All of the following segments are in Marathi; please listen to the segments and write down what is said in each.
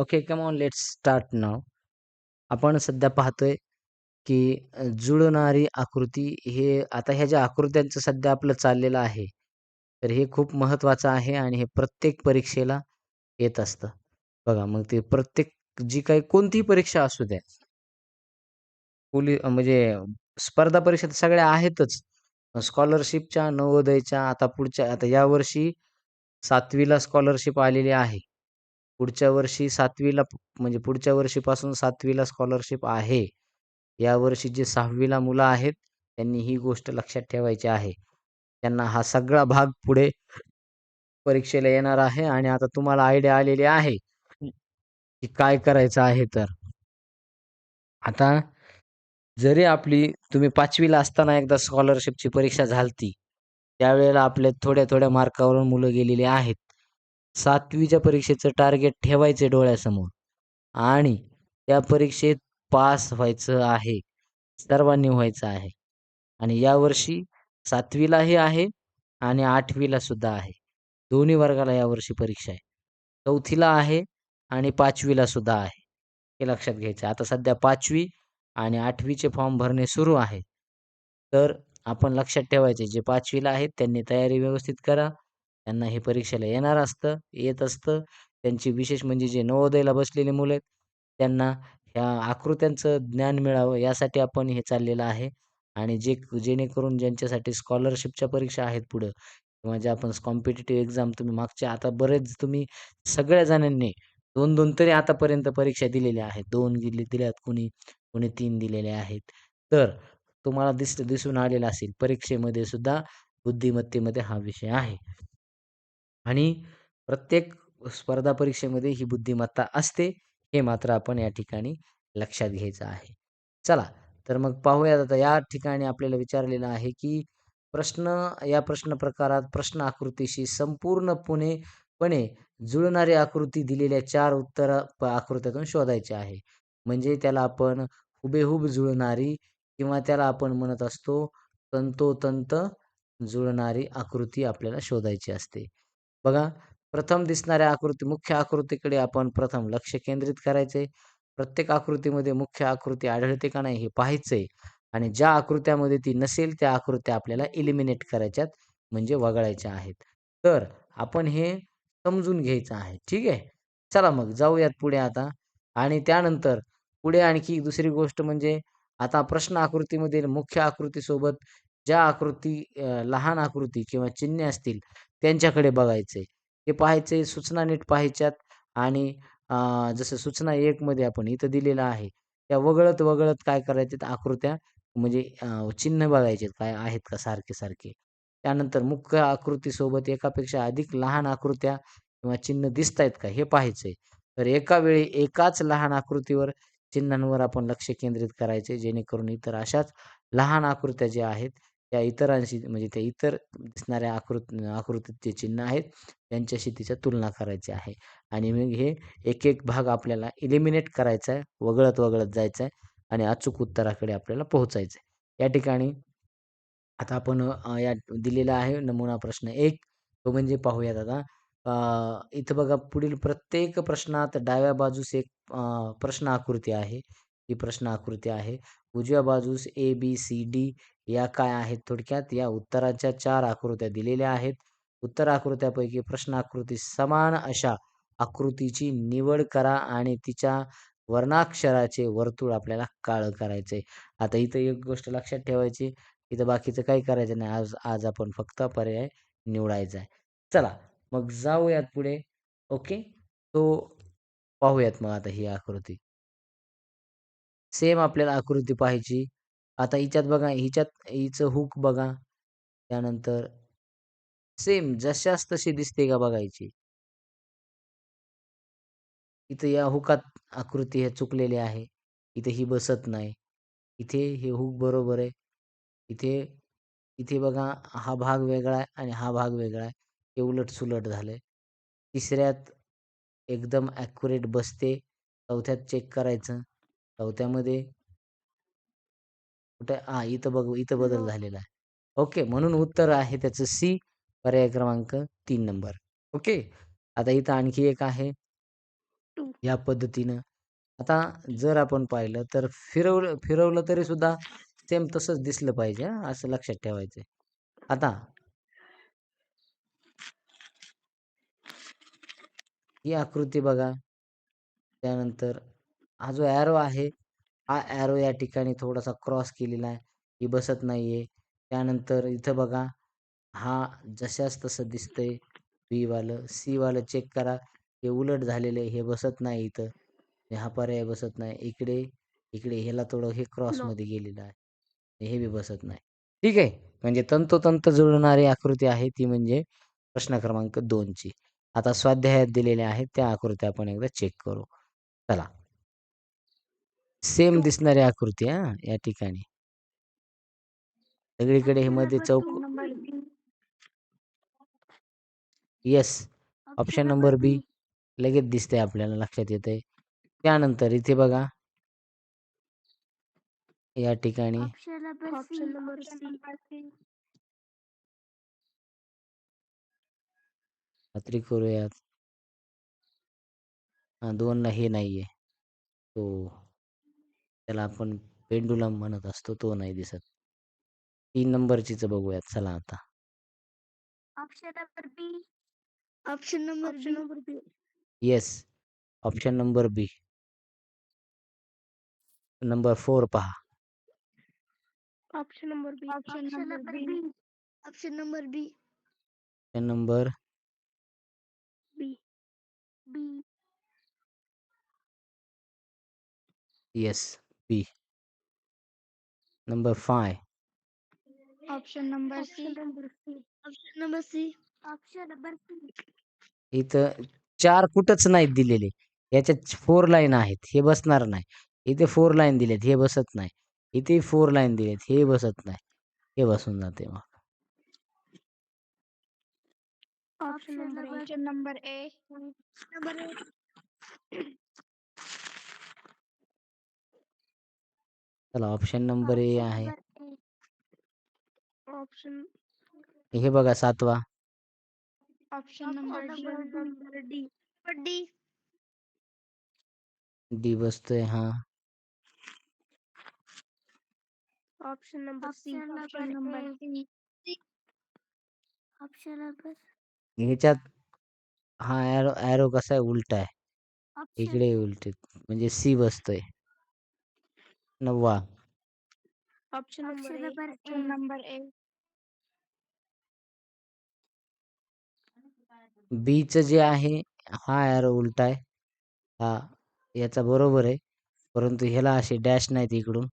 Okay, come on let's start now आपण सध्या पाहतोय, की जुळणारी आकृती हे आता ह्या ज्या आकृत्यांचं सध्या आपलं चाललेलं आहे, तर हे खूप महत्त्वाचं आहे आणि हे प्रत्येक परीक्षेला येत असतं. बघा मग ते प्रत्येक जी काही कोणतीही परीक्षा असू द्या. पोली म्हणजे स्पर्धा परीक्षा तर सगळ्या आहेतच. स्कॉलरशिपच्या, नवोदयच्या आता पुढच्या आता यावर्षी सातवीला स्कॉलरशिप आलेली आहे. पुढच्या वर्षी सातवीला म्हणजे पुढच्या वर्षीपासून सातवीला स्कॉलरशिप आहे. यावर्षी जे सहावीला मुलं आहेत, त्यांनी ही गोष्ट लक्षात ठेवायची आहे. त्यांना हा सगळा भाग पुढे परीक्षेला येणार आहे आणि आता तुम्हाला आयडिया आलेली आहे, की काय करायचं आहे तर. आता जरी आपली तुम्ही पाचवीला असताना एकदा स्कॉलरशिपची परीक्षा झालती. त्यावेळेला आपल्या थोड्या-थोड्या मार्कावरून मुलं गेलेली आहेत. सातवीच्या परीक्षेचं टार्गेट ठेवायचे डोळ्यासमोर आणि त्या परीक्षेत पास व्हायचं आहे. सर्वांनी व्हायचं आहे. आणि यावर्षी सातवीलाही आहे आणि आठवीला सुद्धा आहे. दोन्ही वर्गाला यावर्षी परीक्षा आहे. चौथीला आहे आणि पाचवीला सुद्धा आहे. हे लक्षात घ्यायचं आता सध्या पाचवी आणि आठवीचे फॉर्म भरणे सुरू आहे. तर आपण लक्षात ठेवायचे जे पाचवीला आहेत त्यांनी तयारी व्यवस्थित करा. त्यांना हे परीक्षेला येणार असतं, येत असतं. त्यांची विशेष म्हणजे जे नवोदयला बसलेले मुलं आहेत, त्यांना ह्या आकृत्यांचं ज्ञान मिळावं यासाठी आपण हे चाललेलं आहे. आणि जे जेणेकरून ज्यांच्यासाठी स्कॉलरशिपच्या परीक्षा आहेत पुढं किंवा ज्या आपण कॉम्पिटेटिव्ह एक्झाम तुम्ही मागच्या आता बरेच तुम्ही सगळ्या जणांनी 2-2 तरी आतापर्यंत परीक्षा दिलेल्या आहेत. दोन दिले दिल्यात कुणी, कुणी तीन दिलेल्या आहेत. तर तुम्हाला दिस दिसून आलेलं असेल परीक्षेमध्ये सुद्धा बुद्धिमत्तेमध्ये हा विषय आहे. आणि प्रत्येक स्पर्धा परीक्षेमध्ये ही बुद्धिमत्ता असते. हे मात्र आपण या ठिकाणी लक्षात घ्यायचं आहे. चला तर मग पाहूयात आता या ठिकाणी आपल्याला विचारलेलं आहे, की प्रश्न या प्रश्न प्रकारात प्रश्न आकृतीशी संपूर्णपणे पणे जुळणारी आकृती दिलेल्या चार उत्तर आकृत्यातून शोधायची आहे. म्हणजे त्याला आपण हुबेहूब जुळणारी किंवा त्याला आपण म्हणत असतो तंतोतंत जुळणारी आकृती आपल्याला शोधायची असते. बघा प्रथम दिसणाऱ्या आकृती मुख्य आकृतीकडे आपण प्रथम लक्ष केंद्रित करायचे. प्रत्येक आकृतीमध्ये मुख्य आकृती आढळते का नाही हे पाहायचंय आणि ज्या आकृत्यामध्ये ती नसेल त्या आकृत्या आपल्याला एलिमिनेट करायच्यात म्हणजे वगळायच्या आहेत. तर आपण हे समजून घ्यायचं आहे. ठीक आहे. चला मग जाऊयात पुढे आता आणि त्यानंतर पुढे आणखी दुसरी गोष्ट म्हणजे आता प्रश्न आकृतीमधील मुख्य आकृतीसोबत ज्या आकृती लहान आकृती किंवा चिन्हे असतील त्यांच्याकडे बघायचंय. हे पाहायचे सूचना नीट पाहायच्यात आणि जसं सूचना 1 मध्ये आपण इथं दिलेलं आहे. त्या वगळत-वगळत काय करायच्यात आकृत्या म्हणजे चिन्ह बघायचे काय आहेत का सारखे-सारखे. त्यानंतर मुख्य आकृतीसोबत एकापेक्षा अधिक लहान आकृत्या किंवा चिन्ह दिसतायत का हे पाहायचंय. तर एका वेळी एकाच लहान आकृतीवर चिन्हांवर आपण लक्ष केंद्रित करायचे जेणेकरून इतर अशाच लहान आकृत्या ज्या आहेत त्या इतरांशी म्हणजे त्या इतर दिसणाऱ्या आकृत आकृतीत जे चिन्ह आहेत त्यांच्याशी तिच्या तुलना करायची आहे. आणि मग हे एक-एक भाग आपल्याला एलिमिनेट करायचा आहे. वगळत-वगळत जायचं आहे आणि अचूक उत्तराकडे आपल्याला पोहोचायचं आहे. या ठिकाणी आता आपण या दिलेला आहे नमुना प्रश्न एक तो म्हणजे पाहूयात आता. इथं बघा पुढील प्रत्येक प्रश्नात डाव्या बाजूस एक प्रश्न आकृती आहे. ही प्रश्न आकृती आहे. उजव्या बाजूस ए, बी, सी, डी या काय आहेत थोडक्यात या उत्तराच्या चार आकृत्या दिलेल्या आहेत. उत्तर आकृत्यापैकी प्रश्न आकृती समान अशा आकृतीची निवड करा आणि तिच्या वर्णाक्षराचे वर्तुळ आपल्याला काळं करायचे आता इथं एक गोष्ट लक्षात ठेवायची, इथं बाकीचं काही करायचं नाही. आज आज आपण फक्त पर्याय निवडायचा आहे. चला मग जाऊयात पुढे. ओके. तो पाहूयात मग आता ही आकृती. सेम आपल्याला आकृती पाहायची. आता हिच्यात बघा हिच्यात हिचं हुक बघा. त्यानंतर सेम जशास तशी दिसते का बघायची. इथं या हुकात आकृती हे चुकलेली आहे. इथे ही बसत नाही. इथे हे हुक बरोबर आहे. इथे इथे बघा हा भाग वेगळा आहे आणि हा भाग वेगळा आहे. हे उलट-सुलट झालंय. तिसऱ्यात एकदम ॲक्युरेट बसते. चौथ्यात चेक करायचं. चौथ्यामध्ये कुठे हां, इथं बघ इथं बदल झालेला आहे. ओके. म्हणून उत्तर आहे त्याचं सी पर्याय क्रमांक 3 नंबर. ओके. आता इथं आणखी एक आहे. 2. या पद्धतीनं आता जर आपण पाहिलं तर फिरवलं फिरवलं तरी सुद्धा सेम तसंच दिसलं पाहिजे हां, असं लक्षात ठेवायचं आता ही आकृती बघा त्यानंतर हा जो ॲरो आहे हा ॲरो या ठिकाणी थोडासा क्रॉस केलेला आहे. ही बसत नाहीये. त्यानंतर इथं बघा हा जशास तसं दिसतंय बी वालं सी वालं चेक करा. हे उलट झालेलं आहे. हे बसत नाही इथं. हे हा पर्याय बसत नाही. इकडे इकडे. ह्याला थोडं हे क्रॉसमध्ये गेलेलं आहे. हे बी बसत नाही. ठीक आहे. म्हणजे तंतोतंत जुळणारी आकृती आहे ती म्हणजे प्रश्न क्रमांक दोनची. आता स्वाध्यायात दिलेल्या आहेत. त्या आकृत्या आपण एकदा चेक करू. चला. सेम दिसणारी आकृती हा या ठिकाणी. सगळीकडे हे मध्ये चौक येस ऑप्शन नंबर बी लगेच दिसते आपल्याला लक्षात येते त्यानंतर इथे बघा. या ठिकाणी. Option number C. खात्री करूयात. हा दोनला हे नाहीये. तो त्याला आपण पेंडुलम म्हणत असतो तो नाही दिसत. तीन नंबरचीच बघूयात चला आता. Option number B option number number B yes option number B number four पहा. Option number B option number B option number B option number B B yes B number five option number C number C option number C option number C इथं चार कुठंच नाहीत दिलेले. याच्यात फोर लाईन आहेत. हे बसणार नाही. इथे फोर लाईन दिलेत. हे बसत नाही. इथे फोर लाईन दिलेत. हे बसत नाही. हे बसून जाते मग. Option number option number A number A चला ऑप्शन नंबर ए आहे. ऑप्शन हे बघा सातवा. Option number D. D. D. बसतोय हा. Option number C. Option number C option number ह्याच्यात हा ॲरो ॲरो कसा आहे उलटा आहे. इकडे उलटे म्हणजे सी बसतोय. नववा. Option number option number A बीचं जे आहे हा ॲरो उलटा आहे. हा याचा बरोबर आहे. परंतु ह्याला असे डॅश नाहीत इकडून.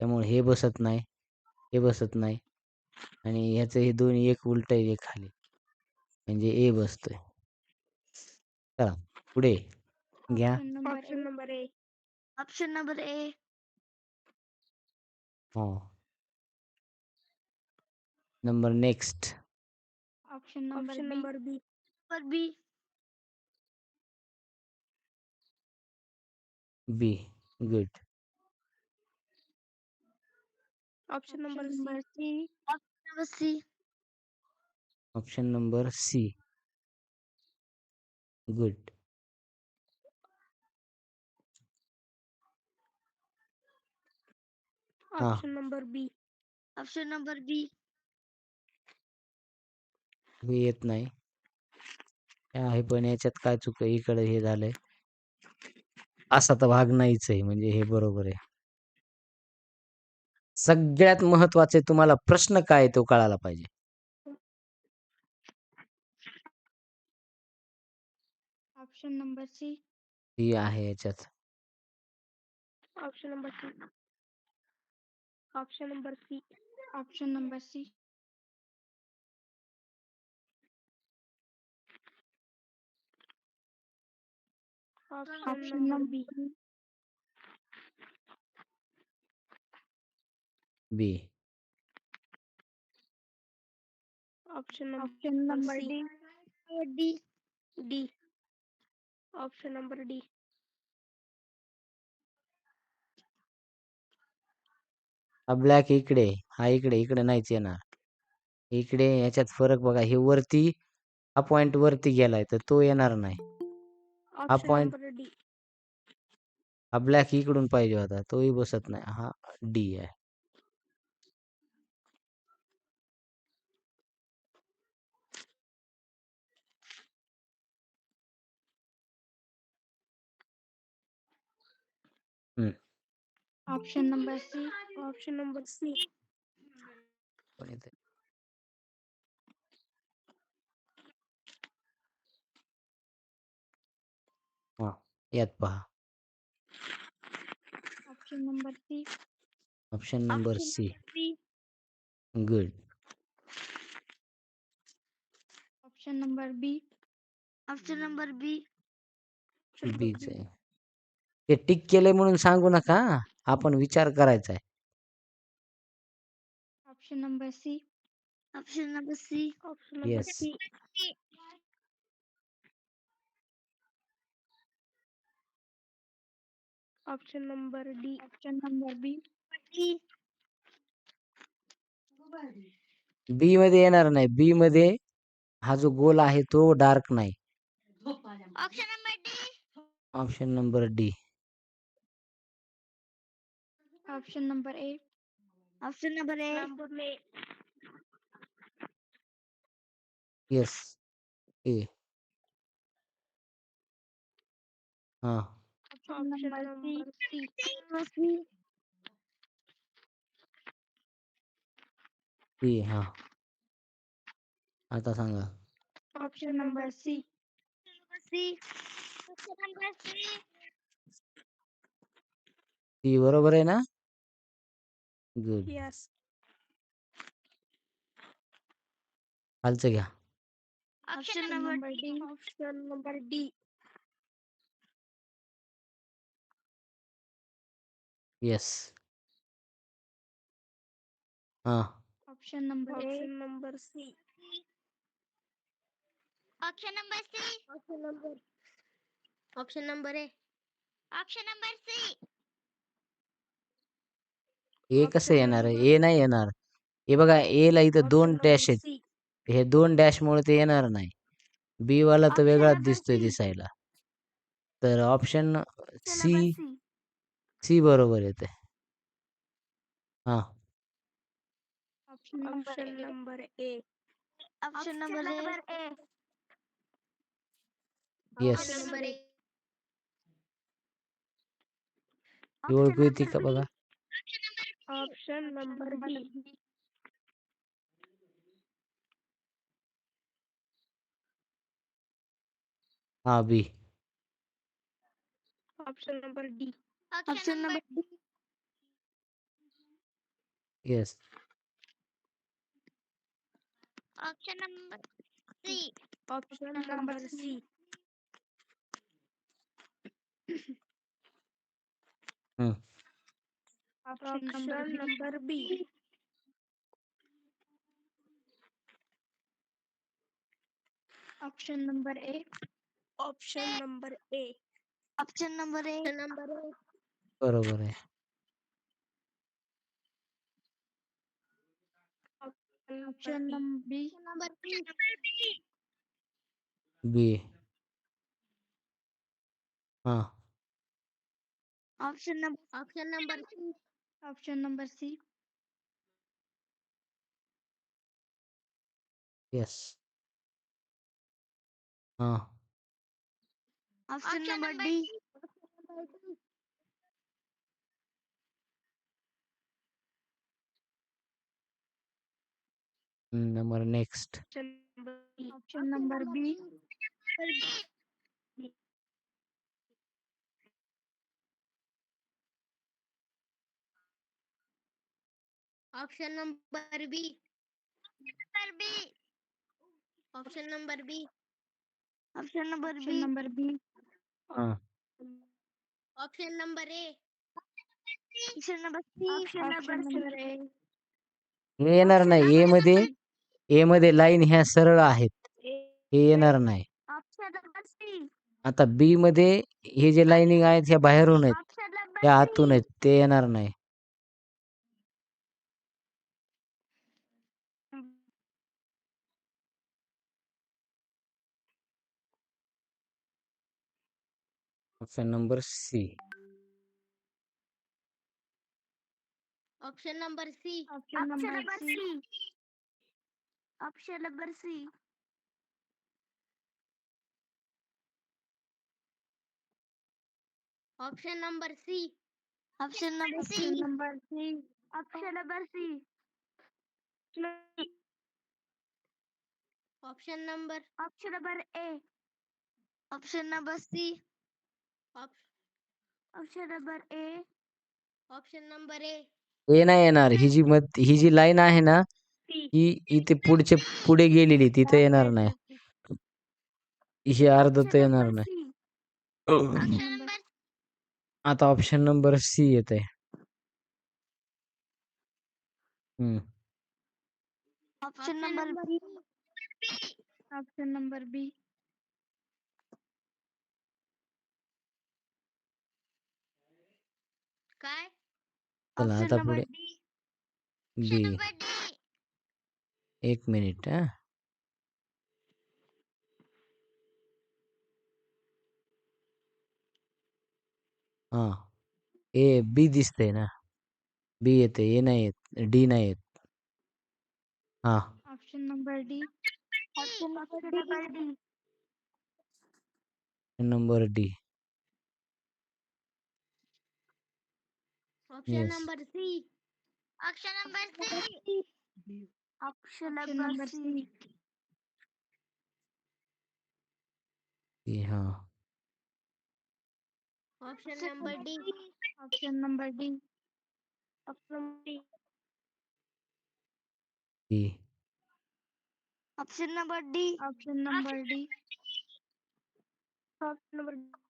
त्यामुळे हे बसत नाही हे बसत नाही. आणि ह्याचं हे दोन्ही एक उलट आहे एक खाली. म्हणजे ए बसतोय. चला पुढे. घ्या. Option number A option number A हो. Number next. Option number number B. Number B. B. Good. Option number C. Option number C. Option number C. Good. हा. Option number B. Option number B. हे येत नाही. हे आहे पण याच्यात काय चुक आहे? इकडे हे झालंय. असा तर भाग नाहीच आहे म्हणजे हे बरोबर आहे. सगळ्यात महत्त्वाचे तुम्हाला प्रश्न काय आहे तो कळायला पाहिजे. Option number C. ही आहे याच्यात. Option number C. Option number C option number C option number B B option option number D D D option number D हा ब्लॅक इकडे हा इकडे इकडे नाहीच येणार. इकडे याच्यात फरक बघा हे वरती हा पॉइंट वरती गेलाय तर तो येणार नाही. नंबर डी हा ब्लॅक इकडून पाहिजे होता तोही बसत नाही. हा डी आहे. हम्म. Option number C. Option number C. पण इथे. हा यात पहा. Option number C. Option number C. Good. Option number B. Option number B. Beach आहे. ते टिक केलंय म्हणून सांगू नका. आपण विचार करायचा आहे. Option number C option number C option Yes. C option number D option number B B मध्ये येणार नाही. बी मध्ये हा जो गोल आहे तो डार्क नाही. Option number D option number D option number A option number A number A yes A हा option number C C C हा आता सांगा option number C C option number C C बरोबर आहे ना गुड यस खालचं घ्या. Option number D option number D yes हा. Option number option number C option number C option number option number A option number C A कसं येणार? आहे ए नाही येणार. हे बघा ए ला इथं दोन डॅश आहेत. हे दोन डॅश मुळे ते येणार नाही. बी वाला तर वेगळाच दिसतोय. दिसायला. तर ऑप्शन सी सी. बरोबर येते हा. Option number A. Option number A. Yes number A. ओळखू येते का बघा. Option number B. हा B. Option number D. Option number D. Yes option number C. Option number C. Hmm. Option number B option number A option number A option number A number A बरोबर आहे. Option number B number B B हा option number option number Option number C. Yes. Uh, Option, number, D. Mm, number next. Option number B. Option number B. Number B. Option number B. Option number B. Number B. हा. Option number A. Option number C. Option number A. हे येणार नाही. ए मध्ये ए मध्ये लाईन ह्या सरळ आहेत. हे येणार नाही. Option number C. आता बी मध्ये हे जे लाईनिंग आहेत ह्या बाहेरून आहेत. ह्या आतून आहेत. ते येणार नाही. Option number C option number C option number C option number C option number C option number option number C option number C option number option number A option number C option number A option number A हे नाही येणार. ही जी मत ही जी लाईन आहे ना ही इथे पुढचे पुढे गेलेली तिथे येणार नाही. ही अर्ध तर येणार नाही. आता ऑप्शन नंबर सी येत आहे हम्म option number B option number B काय चला ऑप्शन आता नंबर पुढे. D B. एक मिनिट हा. हा. ए बी दिसतंय ना. बी येते ए नाही येत डी नाही येत. हा. Option number D option number D. Option Yes. Number C option number C option option number number C C C हा option number D option number D option D D option number D option number D option number हा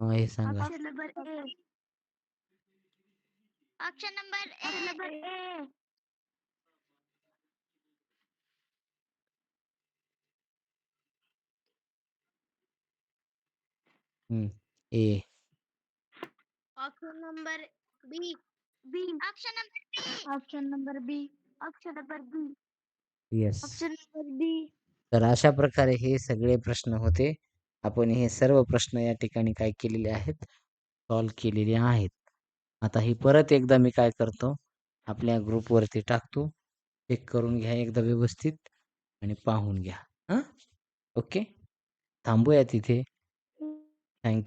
हे सांगा option number A option number A number A hmm A option number B B option number B option number B option number B yes option number B तर अशा प्रकारे हे सगळे प्रश्न होते. आपण हे सर्व प्रश्न या ठिकाणी काय केलेले आहेत? सॉल्व केलेले आहेत. आता ही परत एकदा मी काय करतो आपल्या ग्रुपवरती टाकतो चेक करून घ्या एकदा व्यवस्थित आणि पाहून घ्या. हां? ओके थांबूया तिथे. थँक्यू